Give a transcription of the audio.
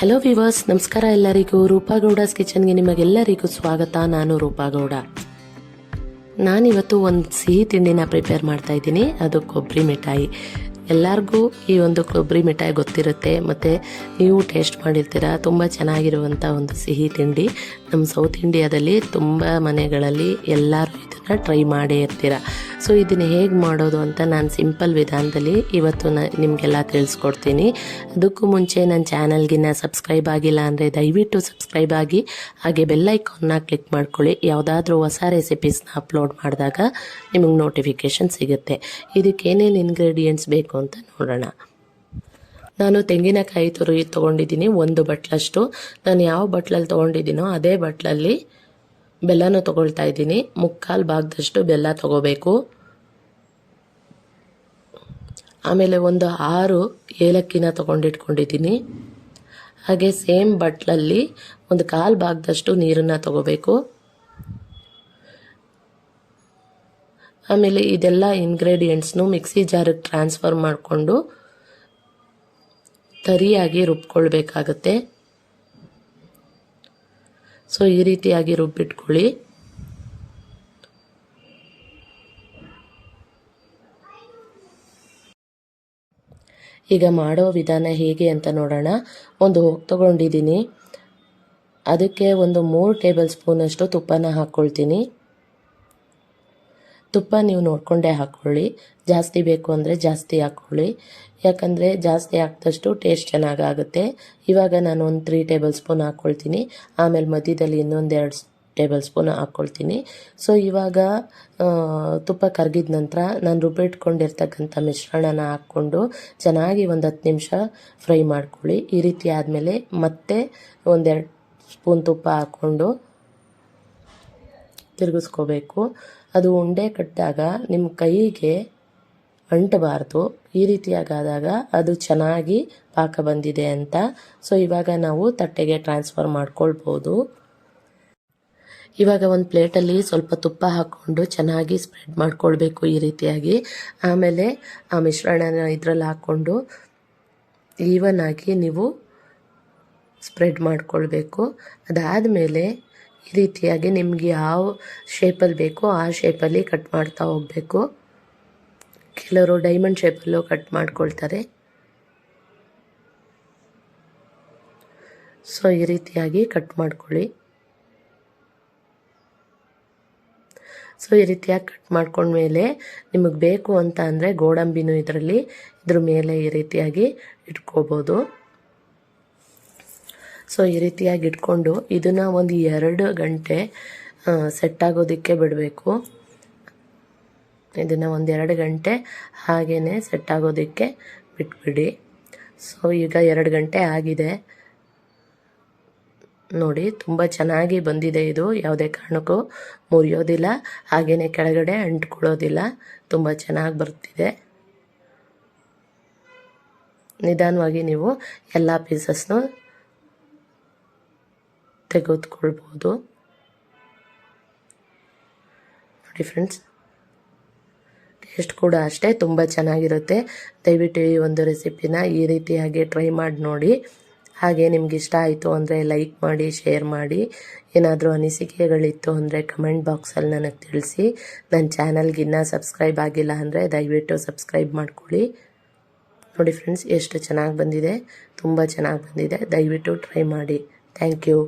Hello viewers ನಮಸ್ಕಾರ ಎಲ್ಲರಿಗೂ. ರೂಪಾಗೌಡಸ್ ಕಿಚನ್ಗೆ ನಿಮಗೆಲ್ಲರಿಗೂ ಸ್ವಾಗತ. ನಾನು ರೂಪಾಗೌಡ. ನಾನಿವತ್ತು ಒಂದು ಸಿಹಿ ತಿಂಡಿನ ಪ್ರಿಪೇರ್ ಮಾಡ್ತಾ ಇದ್ದೀನಿ. ಅದು ಕೊಬ್ಬರಿ ಮಿಠಾಯಿ. ಎಲ್ಲರಿಗೂ ಈ ಒಂದು ಕೊಬ್ಬರಿ ಮಿಠಾಯಿ ಗೊತ್ತಿರುತ್ತೆ. ಮತ್ತು ನೀವು ಟೇಸ್ಟ್ ಮಾಡಿರ್ತೀರ. ತುಂಬ ಚೆನ್ನಾಗಿರುವಂಥ ಒಂದು ಸಿಹಿ ತಿಂಡಿ. ನಮ್ಮ ಸೌತ್ ಇಂಡಿಯಾದಲ್ಲಿ ತುಂಬ ಮನೆಗಳಲ್ಲಿ ಎಲ್ಲರೂ ಇದನ್ನು ಟ್ರೈ ಮಾಡೇ ಇರ್ತೀರ. ಸೊ ಇದನ್ನು ಹೇಗೆ ಮಾಡೋದು ಅಂತ ನಾನು ಸಿಂಪಲ್ ವಿಧಾನದಲ್ಲಿ ಇವತ್ತು ನ ನಿಮಗೆಲ್ಲ ತಿಳಿಸ್ಕೊಡ್ತೀನಿ. ಅದಕ್ಕೂ ಮುಂಚೆ ನನ್ನ ಚಾನಲ್ಗಿನ್ನ ಸಬ್ಸ್ಕ್ರೈಬ್ ಆಗಿಲ್ಲ ಅಂದರೆ ದಯವಿಟ್ಟು ಸಬ್ಸ್ಕ್ರೈಬ್ ಆಗಿ, ಹಾಗೆ ಬೆಲ್ಲೈಕಾನ್ನ ಕ್ಲಿಕ್ ಮಾಡ್ಕೊಳ್ಳಿ. ಯಾವುದಾದ್ರೂ ಹೊಸ ರೆಸಿಪೀಸ್ನ ಅಪ್ಲೋಡ್ ಮಾಡಿದಾಗ ನಿಮಗೆ ನೋಟಿಫಿಕೇಷನ್ ಸಿಗುತ್ತೆ. ಇದಕ್ಕೆ ಏನೇನು ಇಂಗ್ರೀಡಿಯೆಂಟ್ಸ್ ಬೇಕು ಅಂತ ನೋಡೋಣ. ನಾನು ತೆಂಗಿನಕಾಯಿ ತುರಿ ತೊಗೊಂಡಿದ್ದೀನಿ, ಒಂದು ಬಟ್ಲಷ್ಟು. ನಾನು ಯಾವ ಬಟ್ಲಲ್ಲಿ ತೊಗೊಂಡಿದ್ದೀನೋ ಅದೇ ಬಟ್ಲಲ್ಲಿ ಬೆಲ್ಲನೂ ತೊಗೊಳ್ತಾ ಇದ್ದೀನಿ. ಮುಕ್ಕಾಲು ಭಾಗದಷ್ಟು ಬೆಲ್ಲ ತೊಗೋಬೇಕು. ಆಮೇಲೆ ಒಂದು ಆರು ಏಲಕ್ಕಿನ ತೊಗೊಂಡಿಟ್ಕೊಂಡಿದ್ದೀನಿ. ಹಾಗೆ ಸೇಮ್ ಬಟ್ಲಲ್ಲಿ ಒಂದು ಕಾಲು ಭಾಗದಷ್ಟು ನೀರನ್ನು ತಗೋಬೇಕು. ಆಮೇಲೆ ಇದೆಲ್ಲ ಇಂಗ್ರೀಡಿಯೆಂಟ್ಸ್ನು ಮಿಕ್ಸಿ ಜಾರಿಗೆ ಟ್ರಾನ್ಸ್ಫರ್ ಮಾಡಿಕೊಂಡು ತರಿಯಾಗಿ ರುಬ್ಕೊಳ್ಬೇಕಾಗತ್ತೆ. ಸೊ, ಈ ರೀತಿಯಾಗಿ ರುಬ್ಬಿಟ್ಕೊಳ್ಳಿ ಈಗ ಮಾಡೋ ವಿಧಾನ ಹೇಗೆ ಅಂತ ನೋಡೋಣ. ಒಂದು ಹೋಗಿ ತಗೊಂಡಿದ್ದೀನಿ. ಅದಕ್ಕೆ ಒಂದು ಮೂರು ಟೇಬಲ್ ಸ್ಪೂನಷ್ಟು ತುಪ್ಪನ ಹಾಕ್ಕೊಳ್ತೀನಿ. ತುಪ್ಪ ನೀವು ನೋಡಿಕೊಂಡೇ ಹಾಕ್ಕೊಳ್ಳಿ ಜಾಸ್ತಿ ಬೇಕು ಅಂದರೆ ಜಾಸ್ತಿ ಹಾಕ್ಕೊಳ್ಳಿ ಯಾಕಂದರೆ ಜಾಸ್ತಿ ಹಾಕಿದಷ್ಟು ಟೇಸ್ಟ್ ಚೆನ್ನಾಗಾಗುತ್ತೆ. ಇವಾಗ ನಾನು ಒಂದು ತ್ರೀ ಟೇಬಲ್ ಸ್ಪೂನ್ ಹಾಕ್ಕೊಳ್ತೀನಿ ಆಮೇಲೆ ಮಧ್ಯದಲ್ಲಿ ಇನ್ನೊಂದೆರಡು ಟೇಬಲ್ ಸ್ಪೂನ್ ಹಾಕ್ಕೊಳ್ತೀನಿ ಸೊ ಇವಾಗ ತುಪ್ಪ ಕರಗಿದ ನಂತರ ನಾನು ರುಬ್ಬಿಟ್ಕೊಂಡಿರ್ತಕ್ಕಂಥ ಮಿಶ್ರಣನ ಹಾಕ್ಕೊಂಡು ಚೆನ್ನಾಗಿ ಒಂದು ಹತ್ತು ನಿಮಿಷ ಫ್ರೈ ಮಾಡ್ಕೊಳ್ಳಿ. ಈ ರೀತಿ ಆದಮೇಲೆ ಮತ್ತೆ ಒಂದೆರಡು ಸ್ಪೂನ್ ತುಪ್ಪ ಹಾಕ್ಕೊಂಡು ತಿರುಗಿಸ್ಕೋಬೇಕು. ಅದು ಉಂಡೆ ಕಟ್ಟಿದಾಗ ನಿಮ್ಮ ಕೈಗೆ ಅಂಟಬಾರ್ದು. ಈ ರೀತಿಯಾಗಾದಾಗ ಅದು ಚೆನ್ನಾಗಿ ಪಾಕ ಬಂದಿದೆ ಅಂತ. ಸೊ ಇವಾಗ ನಾವು ತಟ್ಟೆಗೆ ಟ್ರಾನ್ಸ್ಫರ್ ಮಾಡ್ಕೊಳ್ಬೋದು. ಇವಾಗ ಒಂದು ಪ್ಲೇಟಲ್ಲಿ ಸ್ವಲ್ಪ ತುಪ್ಪ ಹಾಕ್ಕೊಂಡು ಚೆನ್ನಾಗಿ ಸ್ಪ್ರೆಡ್ ಮಾಡ್ಕೊಳ್ಬೇಕು ಈ ರೀತಿಯಾಗಿ. ಆಮೇಲೆ ಆ ಮಿಶ್ರಣನ ಇದರಲ್ಲಿ ಹಾಕ್ಕೊಂಡು ಈವನ್ ಆಗಿ ನೀವು ಸ್ಪ್ರೆಡ್ ಮಾಡ್ಕೊಳ್ಬೇಕು. ಅದಾದಮೇಲೆ ಈ ರೀತಿಯಾಗಿ ನಿಮಗೆ ಯಾವ ಶೇಪಲ್ಲಿ ಬೇಕೋ ಆ ಶೇಪಲ್ಲಿ ಕಟ್ ಮಾಡ್ತಾ ಹೋಗಬೇಕು. ಕೆಲವರು ಡೈಮಂಡ್ ಶೇಪಲ್ಲೂ ಕಟ್ ಮಾಡ್ಕೊಳ್ತಾರೆ. ಸೊ ಈ ರೀತಿಯಾಗಿ ಕಟ್ ಮಾಡ್ಕೊಳ್ಳಿ. ಸೊ ಈ ರೀತಿಯಾಗಿ ಕಟ್ ಮಾಡ್ಕೊಂಡ್ಮೇಲೆ ನಿಮಗೆ ಬೇಕು ಅಂತ ಅಂದರೆ ಗೋಡಂಬಿನೂ ಇದರಲ್ಲಿ, ಇದ್ರ ಮೇಲೆ ಈ ರೀತಿಯಾಗಿ ಇಟ್ಕೋಬೋದು. ಸೊ ಈ ರೀತಿಯಾಗಿ ಇಟ್ಕೊಂಡು ಇದನ್ನು ಒಂದು ಎರಡು ಗಂಟೆ ಸೆಟ್ ಆಗೋದಕ್ಕೆ ಬಿಡಬೇಕು. ಇದನ್ನು ಒಂದು ಎರಡು ಗಂಟೆ ಹಾಗೇ ಸೆಟ್ ಆಗೋದಕ್ಕೆ ಬಿಟ್ಬಿಡಿ. ಸೊ ಈಗ ಎರಡು ಗಂಟೆ ಆಗಿದೆ. ನೋಡಿ, ತುಂಬ ಚೆನ್ನಾಗಿ ಬಂದಿದೆ ಇದು. ಯಾವುದೇ ಕಾರಣಕ್ಕೂ ಮುರಿಯೋದಿಲ್ಲ. ಹಾಗೆಯೇ ಕೆಳಗಡೆ ಅಂಟ್ಕೊಳ್ಳೋದಿಲ್ಲ. ತುಂಬ ಚೆನ್ನಾಗಿ ಬರ್ತಿದೆ. ನಿಧಾನವಾಗಿ ನೀವು ಎಲ್ಲ ಪೀಸಸ್ನು ತೆಗೆದುಕೊಳ್ಬೋದು. ನೋಡಿ ಫ್ರೆಂಡ್ಸ್ ಟೇಸ್ಟ್ ಕೂಡ ಅಷ್ಟೇ ತುಂಬ ಚೆನ್ನಾಗಿರುತ್ತೆ. ದಯವಿಟ್ಟು ಈ ಒಂದು ರೆಸಿಪಿನ ಈ ರೀತಿಯಾಗಿ ಟ್ರೈ ಮಾಡಿ ನೋಡಿ. ಹಾಗೆ ನಿಮ್ಗೆ ಇಷ್ಟ ಆಯಿತು ಅಂದರೆ ಲೈಕ್ ಮಾಡಿ ಶೇರ್ ಮಾಡಿ. ಏನಾದರೂ ಅನಿಸಿಕೆಗಳಿತ್ತು ಅಂದರೆ ಕಮೆಂಟ್ ಬಾಕ್ಸಲ್ಲಿ ನನಗೆ ತಿಳಿಸಿ. ನನ್ನ ಚಾನಲ್ಗೆ ಇನ್ನೂ ಸಬ್ಸ್ಕ್ರೈಬ್ ಆಗಿಲ್ಲ ಅಂದರೆ ದಯವಿಟ್ಟು ಸಬ್ಸ್ಕ್ರೈಬ್ ಮಾಡ್ಕೊಳ್ಳಿ. ನೋಡಿ ಫ್ರೆಂಡ್ಸ್ ಎಷ್ಟು ಚೆನ್ನಾಗಿ ಬಂದಿದೆ. ತುಂಬ ಚೆನ್ನಾಗಿ ಬಂದಿದೆ. ದಯವಿಟ್ಟು ಟ್ರೈ ಮಾಡಿ. Thank you